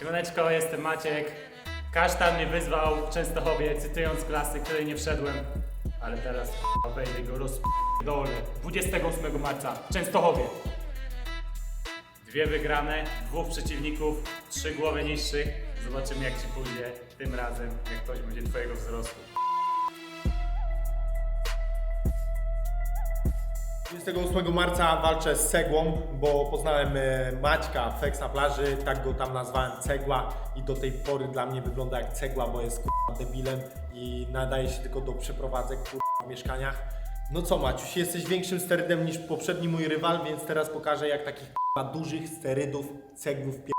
Siemaneczko, jestem Maciek. Kasztan mnie wyzwał w Częstochowie, cytując klasy, której nie wszedłem. Ale teraz wejdę go rozdolę. 28 marca w Częstochowie. Dwie wygrane, dwóch przeciwników, trzy głowy niższych. Zobaczymy jak ci pójdzie tym razem, jak ktoś będzie twojego wzrostu. 28 marca walczę z Cegłą, bo poznałem e, Maćka Feks na plaży, tak go tam nazwałem Cegła i do tej pory dla mnie wygląda jak cegła, bo jest kurwa debilem i nadaje się tylko do przeprowadzek w mieszkaniach. No co Maciuś, jesteś większym sterydem niż poprzedni mój rywal, więc teraz pokażę jak takich kurwa dużych sterydów cegłów pie...